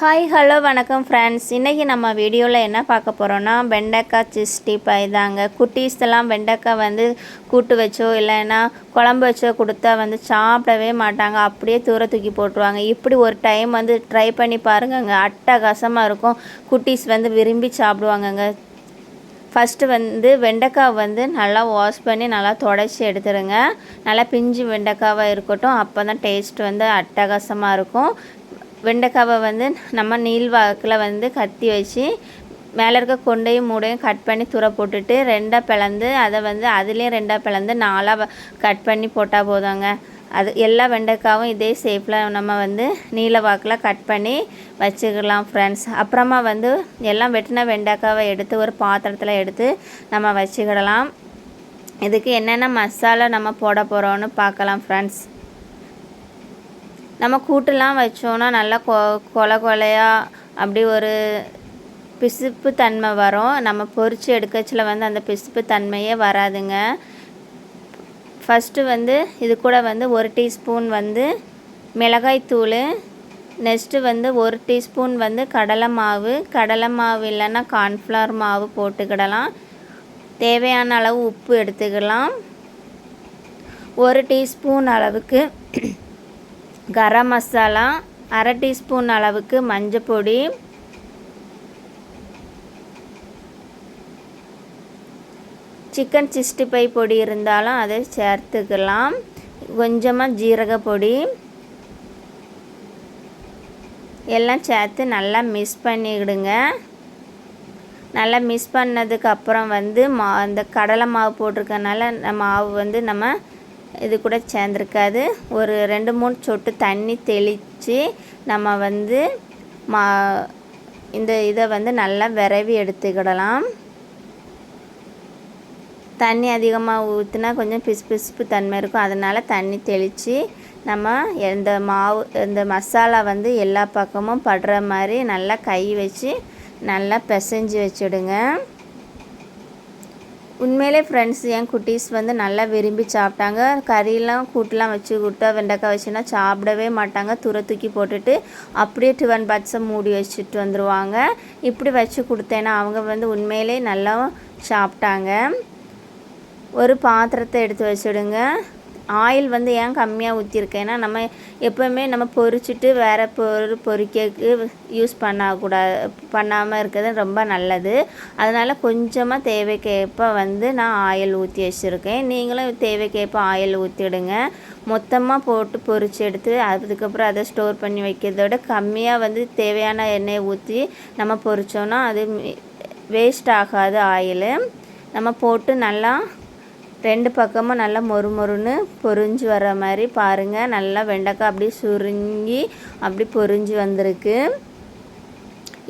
Hi hello வணக்கம் friends இன்றைக்கி நம்ம வீடியோவில் என்ன பார்க்க போகிறோன்னா வெண்டைக்காய் சிஸ்டி பை தாங்க. குட்டீஸ்லாம் வெண்டைக்காய் வந்து கூட்டு வச்சோ இல்லைன்னா குழம்பு வச்சோ கொடுத்தா வந்து சாப்பிடவே மாட்டாங்க. அப்படியே தூர தூக்கி போட்டுருவாங்க. இப்படி ஒரு டைம் வந்து ட்ரை பண்ணி பாருங்கங்க. அட்டகாசமாக இருக்கும். குட்டீஸ் வந்து விரும்பி சாப்பிடுவாங்கங்க. ஃபஸ்ட்டு வந்து வெண்டைக்காய் வந்து நல்லா வாஷ் பண்ணி நல்லா தொடச்சி எடுத்துருங்க. நல்லா பிஞ்சு வெண்டைக்காவாக இருக்கட்டும். அப்போ தான் டேஸ்ட் வந்து அட்டகாசமாக இருக்கும். வெண்டைக்காவை வந்து நம்ம நீள்வாக்கில் வந்து கத்தி வச்சு மேலே இருக்க கொண்டையும் மூடையும் கட் பண்ணி துற போட்டுட்டு ரெண்டாக பிளந்து அதை வந்து அதுலேயும் ரெண்டாக பிளந்து நாலாக கட் பண்ணி போட்டால் போதுங்க. அது எல்லா வெண்டைக்காவும் இதே ஷேப்பில் நம்ம வந்து நீல வாக்கில் கட் பண்ணி வச்சுக்கலாம் ஃப்ரெண்ட்ஸ் அப்புறமா வந்து எல்லாம் வெட்டின வெண்டைக்காவை எடுத்து ஒரு பாத்திரத்தில் எடுத்து நம்ம வச்சுக்கிடலாம். இதுக்கு என்னென்ன மசாலா நம்ம போட போகிறோன்னு பார்க்கலாம் ஃப்ரெண்ட்ஸ் நம்ம கூட்டுலாம் வச்சோன்னா நல்லா கொ கொல கொலையாக அப்படி ஒரு பிசுப்பு தன்மை வரும். நம்ம பொரித்து எடுக்கச்சில் வந்து அந்த பிசுப்பு தன்மையே வராதுங்க. ஃபஸ்ட்டு வந்து இது கூட வந்து ஒரு டீஸ்பூன் வந்து மிளகாய்த்தூள் நெக்ஸ்ட்டு வந்து ஒரு டீஸ்பூன் வந்து கடலை மாவு. கடலை மாவு இல்லைன்னா கார்ன்ஃப்ளவர் மாவு போட்டுக்கிடலாம். தேவையான அளவு உப்பு எடுத்துக்கலாம். ஒரு டீஸ்பூன் அளவுக்கு கரம் மசாலா அரை டீஸ்பூன் அளவுக்கு மஞ்சப்பொடி சிக்கன் சிக்ஸ்டி ஃபைவ் பொடி இருந்தாலும் அதை சேர்த்துக்கலாம். கொஞ்சமாக ஜீரக பொடி. எல்லாம் சேர்த்து நல்லா மிக்ஸ் பண்ணிவிடுங்க நல்லா மிக்ஸ் பண்ணதுக்கப்புறம் வந்து மா அந்த கடலை மாவு போட்டிருக்கனால மாவு வந்து நம்ம இது கூட சேர்ந்துருக்காது. ஒரு ரெண்டு மூணு சொட்டு தண்ணி தெளித்து நம்ம வந்து மா இந்த இதை வந்து நல்லா விரவி எடுத்துக்கிடலாம். தண்ணி அதிகமாக ஊற்றினா கொஞ்சம் பிசு பிசுப்பு தன்மை இருக்கும். அதனால் தண்ணி தெளித்து நம்ம இந்த மாவு இந்த மசாலா வந்து எல்லா பக்கமும் படுற மாதிரி நல்லா கை வச்சு நல்லா பிசைஞ்சு வச்சுடுங்க. உண்மையிலே ஃப்ரெண்ட்ஸ் என் குட்டீஸ் வந்து நல்லா விரும்பி சாப்பிட்டாங்க. கறியெல்லாம் கூட்டெலாம் வச்சு கொடுத்தா வெண்டைக்காய் வச்சுன்னா சாப்பிடவே மாட்டாங்க. துர தூக்கி போட்டுட்டு அப்படியே டிவன் பாட்ஸை மூடி வச்சுட்டு வந்துடுவாங்க இப்படி வச்சு கொடுத்தேன்னா அவங்க வந்து உண்மையிலே நல்லா சாப்பிட்டாங்க. ஒரு பாத்திரத்தை எடுத்து வச்சுடுங்க. ஆயில் வந்து ஏன் கம்மியாக ஊற்றிருக்கேன்னா நம்ம எப்போவுமே நம்ம பொரிச்சிட்டு வேறு பொருள் பொரிக்கக்கு யூஸ் பண்ணக்கூடாது பண்ணாமல் இருக்கிறது ரொம்ப நல்லது. அதனால் கொஞ்சமாக தேவைக்கேற்ப வந்து நான் ஆயில் ஊற்றி வச்சுருக்கேன். நீங்களும் தேவைக்கேற்ப ஆயில் ஊற்றிடுங்க மொத்தமாக போட்டு பொரிச்சு எடுத்து அதுக்கப்புறம் அதை ஸ்டோர் பண்ணி வைக்கிறத விட கம்மியாக வந்து தேவையான எண்ணெயை ஊற்றி நம்ம பொரித்தோன்னா அது வேஸ்ட் ஆகாது ஆயில். நம்ம போட்டு நல்லா ரெண்டு பக்கமும் நல்லா மொறு மொறுன்னு பொரிஞ்சு வர மாதிரி பாருங்கள் நல்லா வெண்டைக்காய் அப்படி சுருங்கி அப்படி பொரிஞ்சு வந்திருக்கு.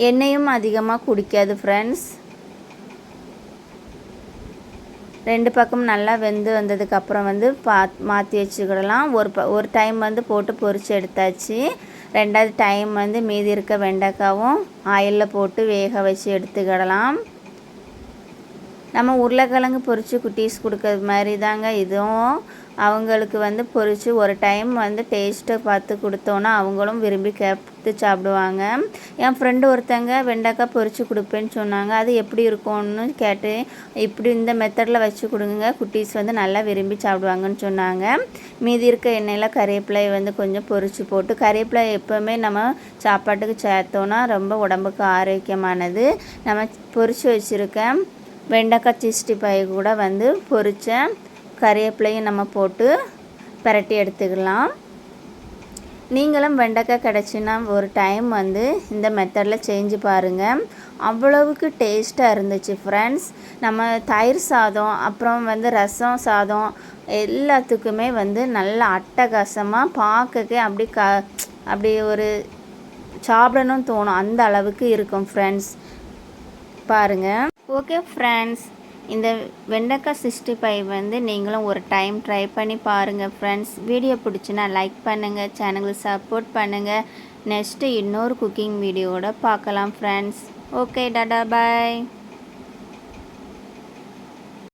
எண்ணெயும் அதிகமாக குடிக்காது ஃப்ரெண்ட்ஸ் ரெண்டு பக்கம் நல்லா வெந்து வந்ததுக்கப்புறம் வந்து பா மாற்றி வச்சுக்கிடலாம். ஒரு ப ஒரு டைம் வந்து போட்டு பொரித்து எடுத்தாச்சு. ரெண்டாவது டைம் வந்து மீதி இருக்க வெண்டைக்காவும் ஆயிலில் போட்டு வேக வச்சு எடுத்துக்கிடலாம். நம்ம உருளைக்கிழங்கு பொரித்து குட்டீஸ் கொடுக்கறது மாதிரி தாங்க. இதுவும் அவங்களுக்கு வந்து பொரித்து ஒரு டைம் வந்து டேஸ்ட்டை பார்த்து கொடுத்தோன்னா அவங்களும் விரும்பி கேட்டு சாப்பிடுவாங்க. என் ஃப்ரெண்டு ஒருத்தங்க வெண்டைக்காய் பொரித்து கொடுப்பேன்னு சொன்னாங்க. அது எப்படி இருக்கும்னு கேட்டு இப்படி இந்த மெத்தடில் வச்சு கொடுங்க குட்டீஸ் வந்து நல்லா விரும்பி சாப்பிடுவாங்கன்னு சொன்னாங்க. மீதி இருக்க எண்ணெயில் கறிவேப்பிலை வந்து கொஞ்சம் பொரித்து போட்டு கறிவேப்பிலை எப்போவுமே நம்ம சாப்பாட்டுக்கு சேர்த்தோன்னா ரொம்ப உடம்புக்கு ஆரோக்கியமானது. நம்ம பொரித்து வச்சுருக்கேன் வெண்டைக்காய் சிஸ்டி பை கூட வந்து பொரித்த கறிவேப்பிலையும் நம்ம போட்டு பரட்டி எடுத்துக்கலாம். நீங்களும் வெண்டைக்காய் கிடச்சின்னா ஒரு டைம் வந்து இந்த மெத்தடில் செஞ்சு பாருங்கள் அவ்வளவுக்கு டேஸ்ட்டாக இருந்துச்சு ஃப்ரெண்ட்ஸ் நம்ம தயிர் சாதம் அப்புறம் வந்து ரசம் சாதம் எல்லாத்துக்குமே வந்து நல்ல அட்டகாசமாக பார்க்கக்கே அப்படி க அப்படி ஒரு சாப்பிடணும் தோணும். அந்த அளவுக்கு இருக்கும் ஃப்ரெண்ட்ஸ் பாருங்கள் ஓகே ஃப்ரெண்ட்ஸ் இந்த வெண்டைக்காய் சிக்ஸ்டி ஃபைவ் வந்து நீங்களும் ஒரு டைம் ட்ரை பண்ணி பாருங்கள் ஃப்ரெண்ட்ஸ் வீடியோ பிடிச்சினா லைக் பண்ணுங்கள் சேனலுக்கு சப்போர்ட் பண்ணுங்கள் நெக்ஸ்ட்டு இன்னொரு குக்கிங் வீடியோவோட பார்க்கலாம் ஃப்ரெண்ட்ஸ் ஓகே டாடா பாய்